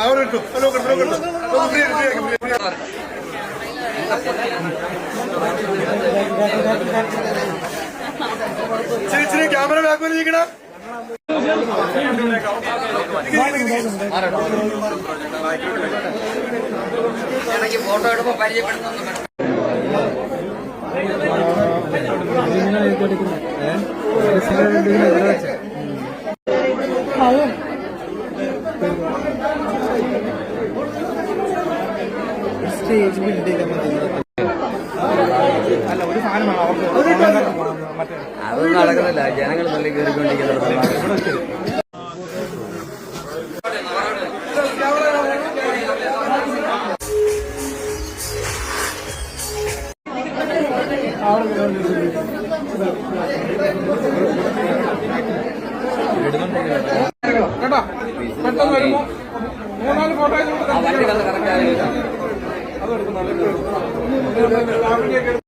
അവിടെ ഇട്ടു ഇച്ചിരി ഇച്ചിരി ക്യാമറ ബാക്ക് വലിക്കണം ഇടയ്ക്ക് ഫോട്ടോ എടുക്കുമ്പോൾ പരിചയപ്പെടുത്തുന്നു സ്റ്റേജ് ബിൽഡ് ചെയ്താൽ മതി. അല്ല ഒരു സാധനം വേണം അവർക്ക് നടക്കുന്നില്ല. ജനങ്ങൾ നല്ല കയറിക്കൊണ്ടിരിക്കുന്നത് കേട്ടോ പെട്ടെന്ന് വരുമ്പോ മൂന്നാൽ ഫോട്ടോ ആ വണ്ടികൾ